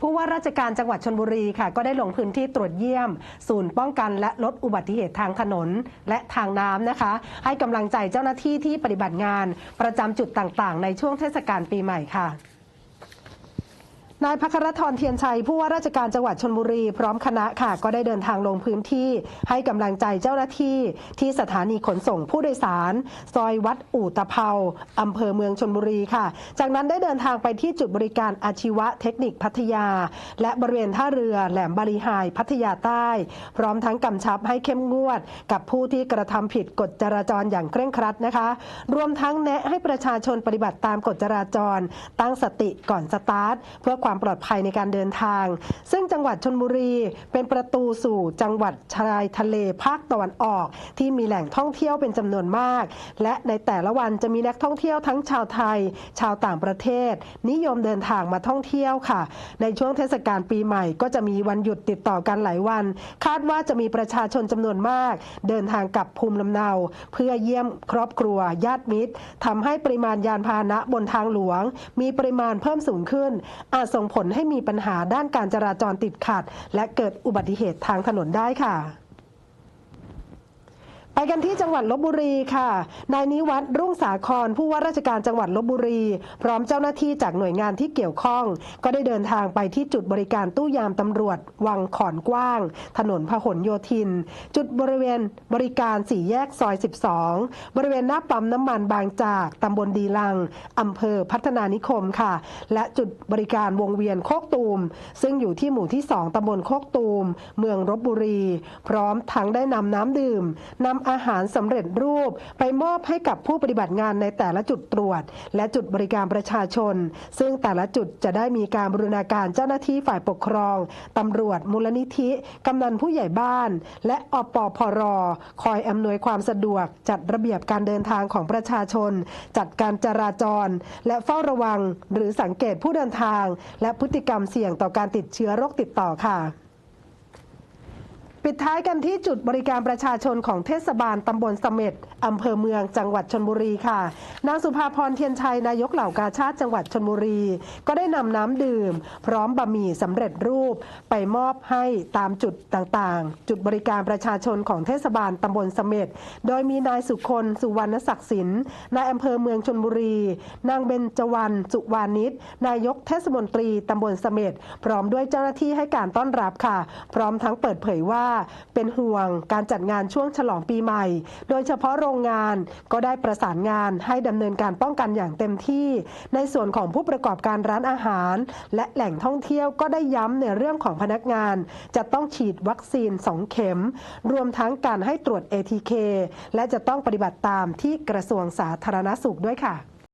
ผู้ว่าราชการจังหวัดชนบุรีค่ะ ก็ได้ลงพื้นที่ตรวจเยี่ยม ศูนย์ป้องกันและลดอุบัติเหตุทางถนนและทางน้ำนะคะ ให้กำลังใจเจ้าหน้าที่ที่ปฏิบัติงาน ประจำจุดต่างๆ ในช่วงเทศกาลปีใหม่ค่ะ นายพัครทรเทียนชัยผู้ว่าราชการจังหวัดชนบุรี พร้อมคณะค่ะก็ได้เดินทางลงพื้นที่ ให้กำลังใจเจ้าหน้าที่ ที่สถานีขนส่งผู้โดยสาร ซอยวัดอู่ตะเภาอำเภอเมืองชนบุรีค่ะ จากนั้นได้เดินทางไปที่จุดบริการอาชีวะเทคนิคพัทยา และบริเวณท่าเรือแหลมบาลีไฮพัทยาใต้ พร้อมทั้งกำชับให้เข้มงวด กับผู้ที่กระทำผิดกฎจราจรอย่างเคร่งครัดนะคะ รวมทั้งแนะให้ประชาชนปฏิบัติตามกฎจราจร ตั้งสติก่อนสตาร์ทเพื่อความความปลอดภัยในการเดินทาง ซึ่งจังหวัดชนบุรีเป็นประตูสู่จังหวัดชายทะเลภาคตะวันออก ที่มีแหล่งท่องเที่ยวเป็นจำนวนมาก และในแต่ละวันจะมีนักท่องเที่ยวทั้งชาวไทย ชาวต่างประเทศ นิยมเดินทางมาท่องเที่ยวค่ะ ในช่วงเทศกาลปีใหม่ ก็จะมีวันหยุดติดต่อกันหลายวัน คาดว่าจะมีประชาชนจำนวนมาก เดินทางกลับภูมิลำเนา เพื่อเยี่ยมครอบครัว ญาติมิตรทำให้ปริมาณยานพาหนะบนทางหลวง มีปริมาณเพิ่มสูงขึ้นอาจสงผลให้มีปัญหาด้านการจราจรติดขัด และเกิดอุบัติเหตุทางถนนได้ค่ะ ไปกันที่จังหวัดลบบุรีค่ะ นายนิวัฒน์รุ่งสาครผู้ว่าราชการจังหวัดลบบุรี พร้อมเจ้าหน้าที่จากหน่วยงานที่เกี่ยวข้อง ก็ได้เดินทางไปที่จุดบริการตู้ยามตำรวจ วังขอนกว้าง ถนนพหลโยธิน จุดบริเวณบริการสี่แยกซอย 12 บริเวณหน้าปั๊มน้ำมันบางจากตำบลดีลังอำเภอพัฒนานิคมค่ะ และจุดบริการวงเวียนโคกตูม ซึ่งอยู่ที่หมู่ที่ 2ตำบลโคกตูม เมืองลบบุรี พร้อมทั้งได้นำน้ำดื่มนำอาหารสำเร็จรูป ไปมอบให้กับผู้ปฏิบัติงานในแต่ละจุดตรวจ และจุดบริการประชาชน ซึ่งแต่ละจุดจะได้มีการบรูรณาการเจ้าหน้าที่ฝ่ายปกครองตำรวจมูลนิธิ กำนันผู้ใหญ่บ้าน และอปพรคอยอำนวยความสะดวก จัดระเบียบการเดินทางของประชาชน จัดการจราจร และเฝ้าระวัง หรือสังเกตผู้เดินทาง และพฤติกรรมเสี่ยงต่อการติดเชื้อโรคติดต่อค่ะ ปิดท้ายกันที่จุดบริการประชาชนของเทศบาลตำบลเสม็ดอำเภอเมืองจังหวัดชนบุรีค่ะ นางสุภาพรเทียนชัยนายกเหล่ากาชาติจังหวัดชนบุรี ก็ได้นำน้ำดื่ม พร้อมบะหมี่สำเร็จรูปไปมอบให้ตามจุดต่างๆ จุดบริการประชาชนของเทศบาลตำบลเสม็ดโดยมีนายสุคนสุวรรณศักดิ์สินนายอำเภอเมืองชนบุรี นางเบญจวรรณสุวานิชนายกเทศมนตรีตำบลเสม็ดพร้อมด้วยเจ้าหน้าที่ให้การต้อนรับค่ะ พร้อมทั้งเปิดเผยว่าเป็นห่วงการจัดงานช่วงฉลองปีใหม่ โดยเฉพาะโรงงานก็ได้ประสานงานให้ดำเนินการป้องกันอย่างเต็มที่ ในส่วนของผู้ประกอบการร้านอาหาร และแหล่งท่องเที่ยวก็ได้ย้ำในเรื่องของพนักงาน จะต้องฉีดวัคซีน 2 เข็ม รวมทั้งการให้ตรวจ ATK และจะต้องปฏิบัติตามที่กระทรวงสาธารณสุขด้วยค่ะ